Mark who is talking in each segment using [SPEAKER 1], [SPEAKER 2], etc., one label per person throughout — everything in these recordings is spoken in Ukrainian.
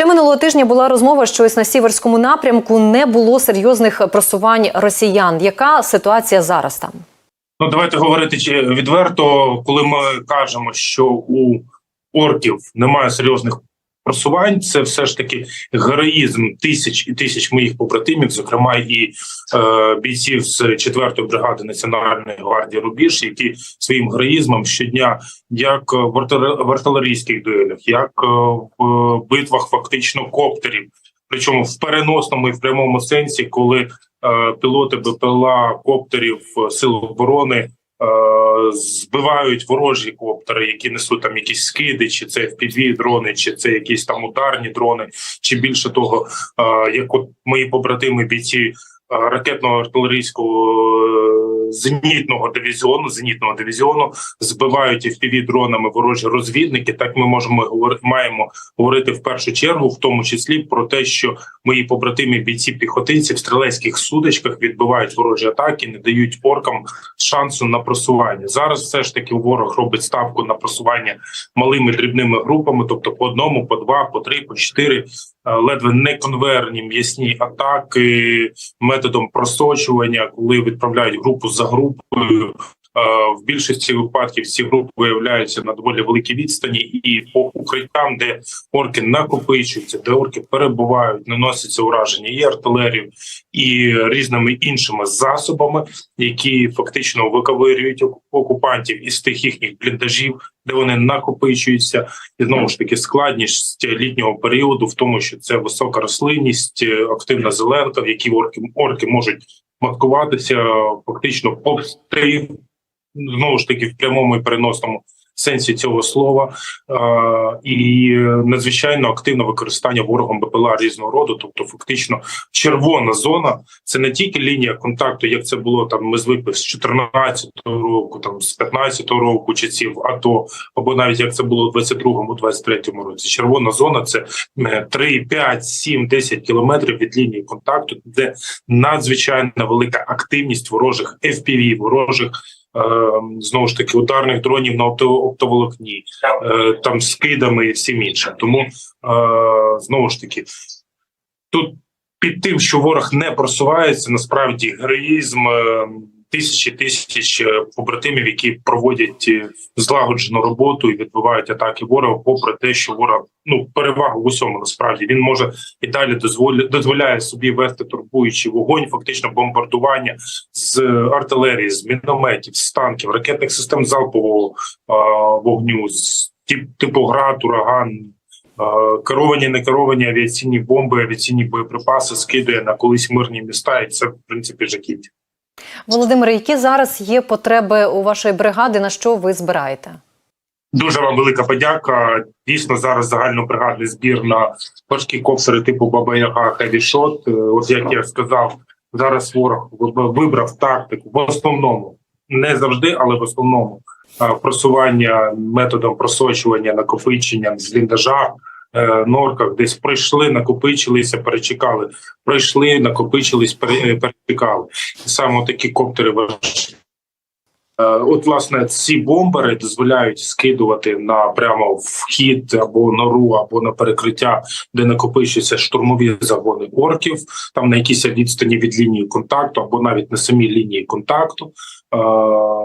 [SPEAKER 1] Ще минулого тижня була розмова, що ось на сіверському напрямку не було серйозних просувань росіян. Яка ситуація зараз там?
[SPEAKER 2] Ну давайте говорити відверто, коли ми кажемо, що у орків немає серйозних просувань, це все ж таки героїзм тисяч і тисяч моїх побратимів, зокрема і е, бійців з 4-ї бригади Національної гвардії Рубіж, які своїм героїзмом щодня, як в артиле- артилерійських дуелях, як е, в битвах фактично коптерів, причому в переносному і в прямому сенсі, коли е, пілоти БПЛА коптерів е, сил оборони е, збивають ворожі коптери, які несуть там якісь скиди, чи це fpv дрони, чи це якісь там ударні дрони, чи більше того, е, як от мої побратими бійці е, ракетного артилерійського е, зенітного дивізіону, зенітного дивізіону збивають fpv дронами ворожі розвідники. Так ми можемо говори- маємо говорити в першу чергу, в тому числі про те, що мої побратими бійці піхотинці в стрілецьких судочках відбивають ворожі атаки, не дають оркам шансу на просування. Зараз все ж таки ворог робить ставку на просування малими дрібними групами, тобто по одному, по два, по три, по чотири. е, Ледве не конверні м'ясні атаки методом просочування, коли відправляють групу за групою. Е, В більшості випадків ці групи виявляються на доволі великій відстані, і по укриттям, де орки накопичуються, де орки перебувають, наносяться ураження і артилерію, і різними іншими засобами, які фактично виковирюють окупантів із тих їхніх бліндажів, де вони накопичуються, і знову ж таки складність літнього періоду в тому, що це висока рослинність, е, активна зеленка, в якій орки орки можуть маткуватися фактично повсти знову ж таки в прямому і переносному сенсі цього слова, е, і надзвичайно активне використання ворогом БПЛА різного роду, тобто фактично червона зона це не тільки лінія контакту, як це було там. Ми звикли з 14-го року, там з 15-го року часів АТО, або навіть як це було в 22-му, 23-му році. Червона зона це е, 3, 5, 7, 10 кілометрів від лінії контакту, де надзвичайно велика активність ворожих FPV, ворожих. Е, Знову ж таки, ударних дронів на опто- оптоволокні, е, там скидами і всім іншим. Тому е, знову ж таки, тут під тим, що ворог не просувається, насправді героїзм е, тисячі тисяч е, побратимів, які проводять е, злагоджену роботу і відбивають атаки ворога, попри те, що ворог ну перевагу в усьому насправді він може і далі дозволяє дозволяє собі вести турбуючий вогонь, фактично бомбардування з артилерії, з мінометів, з танків, ракетних систем залпового е, вогню, з тип, типу град, ураган. Е, Керовані, не керовані авіаційні бомби, авіаційні боєприпаси скидає на колись мирні міста, і це в принципі жахіття.
[SPEAKER 1] Володимире, які зараз є потреби у вашої бригади? На що ви збираєте?
[SPEAKER 2] Дуже вам велика подяка. Дійсно, зараз загальнобригадний збір на важкі коптери типу Баба Яга Хевішот. От як я сказав, зараз ворог виб- вибрав тактику в основному, не завжди, але в основному е, просування методом просочування, накопичення з бліндажа. Е, Норках десь прийшли, накопичилися, перечекали. Прийшли, накопичились, пере- перечекали. І саме такі коптери важкі. Е, От, власне, ці бомбери дозволяють скидувати на прямо вхід або нору, або на перекриття, де накопичуються штурмові загони орків, там на якійсь відстані від лінії контакту, або навіть на самій лінії контакту, е,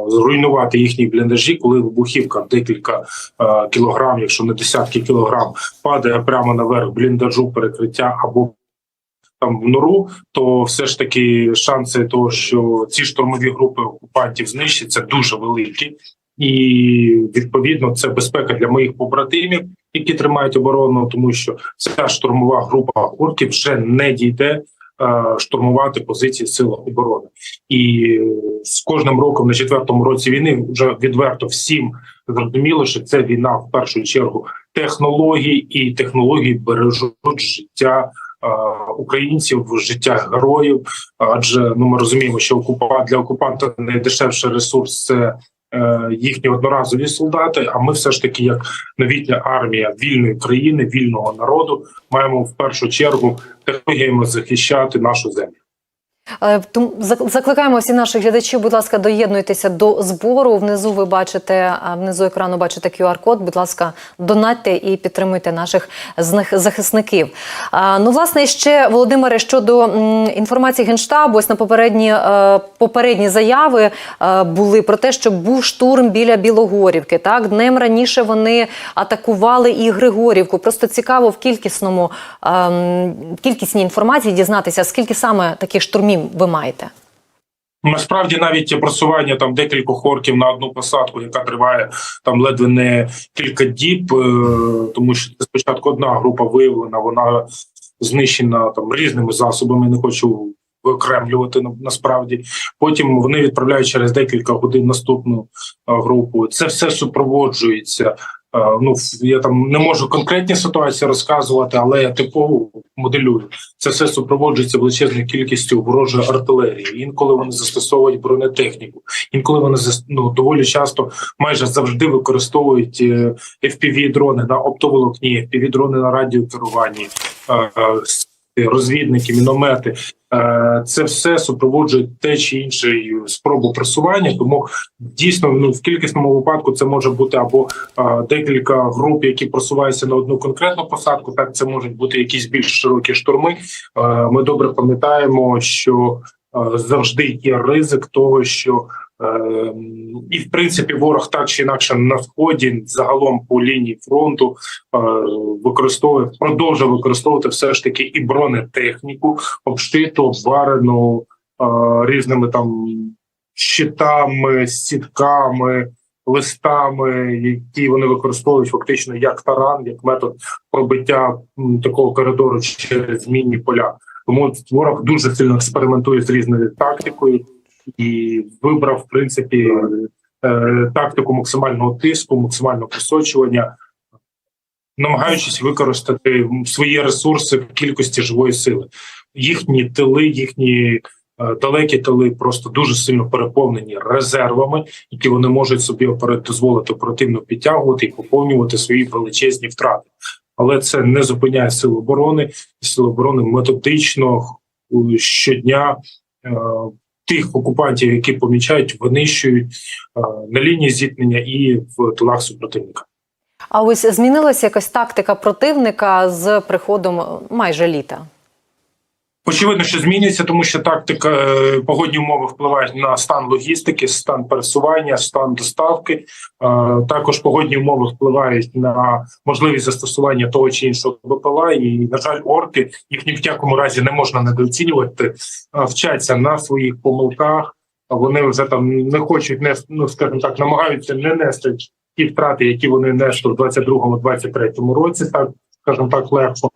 [SPEAKER 2] зруйнувати їхні бліндажі, коли вибухівка декілька е, кілограм, якщо не десятки кілограм, падає прямо наверх бліндажу перекриття або там в нору, то все ж таки шанси того, що ці штурмові групи окупантів знищаться, дуже великі, і відповідно це безпека для моїх побратимів, які тримають оборону, тому що ця штурмова група орків вже не дійде е, штурмувати позиції сил оборони, і е, з кожним роком на четвертому році війни вже відверто всім зрозуміло, що це війна в першу чергу технологій, і технології бережуть життя е, в життя героїв. Адже ну ми розуміємо, що окупа для окупанта найдешевший ресурс це е, їхні одноразові солдати. А ми все ж таки, як новітня армія вільної країни, вільного народу, маємо в першу чергу технологіями захищати нашу землю.
[SPEAKER 1] Е, Закликаємо всіх наших глядачів, будь ласка, доєднуйтеся до збору. Внизу ви бачите, внизу екрану бачите QR-код. Будь ласка, донатьте і підтримуйте наших захисників. Ну, власне, ще Володимире, щодо інформації генштабу, ось на попередні е, попередні заяви е, були про те, що був штурм біля Білогорівки. Так днем раніше вони атакували і Григорівку. Просто цікаво в кількісному ем, кількісній інформації дізнатися, скільки саме таких штурмів ви маєте.
[SPEAKER 2] Насправді навіть просування там декількох орків на одну посадку, яка триває там ледве не кілька діб, е, тому що спочатку одна група виявлена, вона знищена там різними засобами. Не хочу виокремлювати на- насправді. Потім вони відправляють через декілька годин наступну е, групу. Це все супроводжується. Е, Ну я там не можу конкретні ситуації розказувати, але я типово моделюю. Це все супроводжується величезною кількістю ворожої артилерії. Інколи вони застосовують бронетехніку. Інколи вони ну, доволі часто, майже завжди використовують е, fpv дрони на оптоволокні, fpv дрони на радіокеруванні, е, розвідники, міномети. Е, Це все супроводжує те чи інше спробу просування. Тому дійсно ну в кількісному випадку це може бути або е, декілька груп, які просуваються на одну конкретну посадку. Так це можуть бути якісь більш широкі штурми. Е, Ми добре пам'ятаємо, що завжди є ризик того, що і в принципі ворог так чи інакше на сході загалом по лінії фронту е, використовує продовжує використовувати все ж таки і бронетехніку, обштиту, обварену е, різними там щитами, сітками. Листами, які вони використовують фактично як таран, як метод пробиття такого коридору через змінні поля. Тому ворог дуже сильно експериментує з різною тактикою і вибрав в принципі е, тактику максимального тиску, максимального просочування, намагаючись використати свої ресурси в кількості живої сили. Їхні тили, їхні е, далекі тили просто дуже сильно переповнені резервами, які вони можуть собі дозволити оперативно підтягувати і поповнювати свої величезні втрати. Але це не зупиняє сил оборони. Сили оборони методично е, щодня тих окупантів, які помічають, винищують е, на лінії зіткнення і в тилах супротивника.
[SPEAKER 1] А ось змінилася якась тактика противника з приходом майже літа.
[SPEAKER 2] Очевидно, що змінюється, тому що тактика е, погодні умови впливають на стан логістики, стан пересування, стан доставки. Е, Також погодні умови впливають на можливість застосування того чи іншого БПЛА. І на жаль, орки їх ні в якому разі не можна недооцінювати. Е, Вчаться на своїх помилках. Вони вже там не хочуть не ну, скажімо так, намагаються не нести ті втрати, які вони несли в 22-23 році, так скажімо так, легко.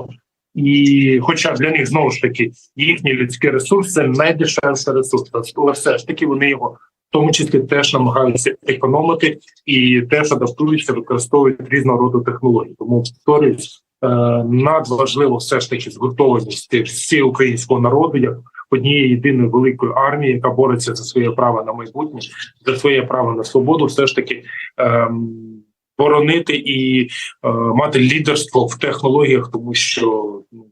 [SPEAKER 2] І, хоча для них знову ж таки їхній людський ресурс це найдешевший ресурс, але все ж таки вони його в тому числі теж намагаються економити і теж адаптуються, використовують різного роду технології. Тому повторюсь, е, надважливо все ж таки згуртованість всього українського народу як однієї єдиної великої армії, яка бореться за своє право на майбутнє, за своє право на свободу, все ж таки. ем, Боронити і е, мати лідерство в технологіях, тому що ну,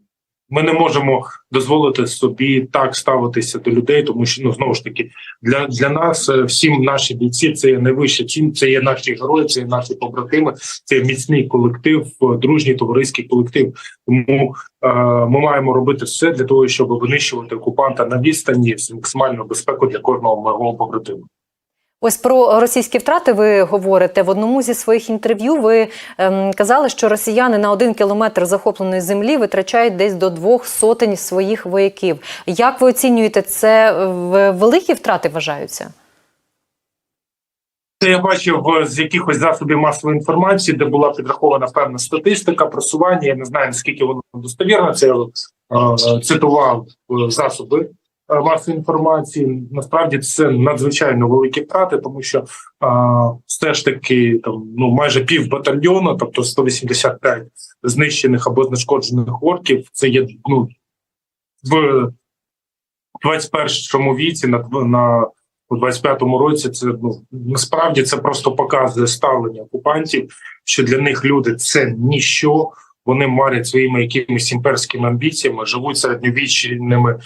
[SPEAKER 2] ми не можемо дозволити собі так ставитися до людей, тому що ну знову ж таки для, для нас е, всім наші бійці це є найвища цін, це є наші герої, це є наші побратими, це є міцний колектив, е, дружній товариський колектив. Тому е, ми маємо робити все для того, щоб винищувати окупанта на відстані з максимальною безпекою для кожного мого побратима.
[SPEAKER 1] Ось про російські втрати ви говорите в одному зі своїх інтерв'ю. Ви ем, казали, що росіяни на один кілометр захопленої землі витрачають десь до двох сотень своїх вояків. Як ви оцінюєте це? В- Великі втрати вважаються?
[SPEAKER 2] Це я бачив е, з якихось засобів масової інформації, де була підрахована певна статистика просування. Я не знаю наскільки воно достовірно. Це е, цитував е, засоби е, масової інформації. Насправді це надзвичайно великі втрати, тому що е, все ж таки там ну майже пів батальйону, тобто 185 знищених або знешкоджених орків. Це є ну в 21 віці на на у 25-му році це ну насправді це просто показує ставлення окупантів, що для них люди це ніщо. Вони марять своїми якимись імперськими амбіціями, живуть середньовічними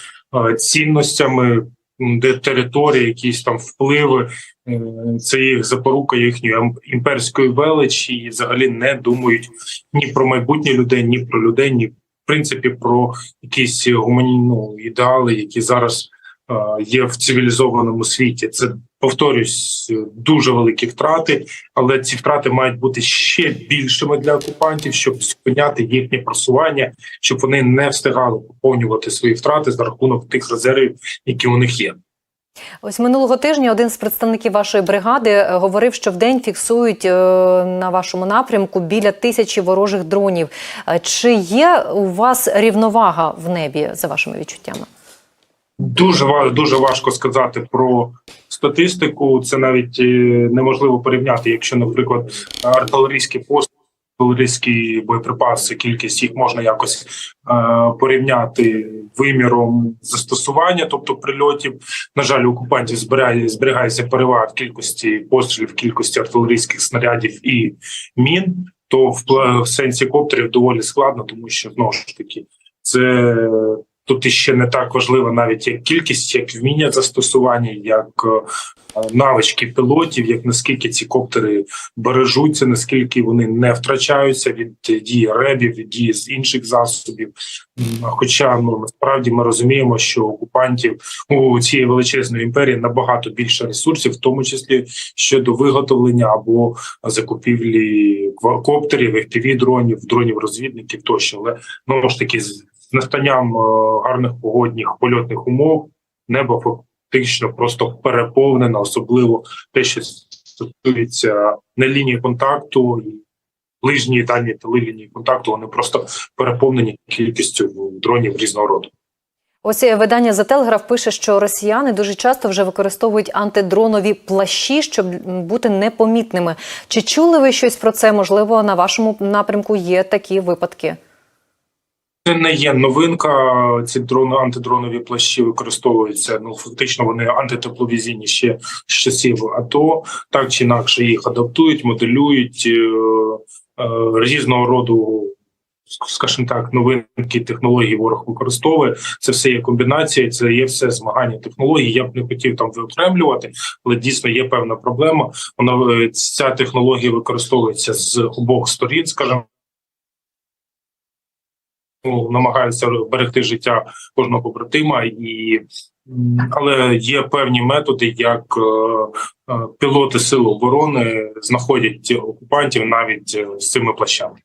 [SPEAKER 2] е, цінностями, де території, якісь там впливи. Е, Це їх запорука їхньої імперської величі, і взагалі не думають ні про майбутнє людей, ні про людей, ні в принципі про якісь гумані ну, ідеали, які зараз е, є в цивілізованому світі. Це повторюсь, дуже великі втрати, але ці втрати мають бути ще більшими для окупантів, щоб зупиняти їхнє просування, щоб вони не встигали поповнювати свої втрати за рахунок тих резервів, які у них є.
[SPEAKER 1] Ось минулого тижня один з представників вашої бригади е, говорив, що в день фіксують е, на вашому напрямку біля тисячі ворожих дронів. Е, Чи є у вас рівновага в небі за вашими відчуттями?
[SPEAKER 2] Дуже дуже важко сказати про статистику. Це навіть е, неможливо порівняти, якщо, наприклад, артилерійські пост, артилерійські боєприпаси, кількість їх можна якось е, порівняти виміром застосування, тобто прильотів. На жаль, окупантів збирає зберігається перевага в кількості пострілів, кількості артилерійських снарядів і мін. То в, в сенсі коптерів доволі складно, тому що знову ж таки це тут іще не так важливо навіть як кількість, як вміння застосування, як е, навички пілотів, як наскільки ці коптери бережуться, наскільки вони не втрачаються від дії ребів, від дії з інших засобів. Хоча ну насправді ми розуміємо, що окупантів у цієї величезної імперії набагато більше ресурсів, в тому числі щодо виготовлення або закупівлі квадрокоптерів, fpv дронів, дронів розвідників тощо. Але ну ж таки настанням е, гарних погодних польотних умов небо фактично просто переповнено, особливо те, що стосується не лінії контакту, і ближні і дальні тили лінії контакту, вони просто переповнені кількістю дронів різного роду.
[SPEAKER 1] Ось видання The Telegraph пише, що росіяни дуже часто вже використовують антидронові плащі, щоб бути непомітними. Чи чули ви щось про це? Можливо, на вашому напрямку є такі випадки?
[SPEAKER 2] Це не є новинка. Ці дрони антидронові плащі використовуються. Ну фактично вони антитепловізійні ще з часів АТО. Так чи інакше їх адаптують, моделюють е, е, різного роду. Скажімо так, новинки технології ворог використовує. Це все є комбінація, це є все змагання технологій. Я б не хотів там виокремлювати, але дійсно є певна проблема. Вона е, ця технологія використовується з обох сторін, скажімо, намагаються берегти життя кожного побратима, і але є певні методи, як е, е, пілоти сил оборони знаходять окупантів навіть е, з цими плащами.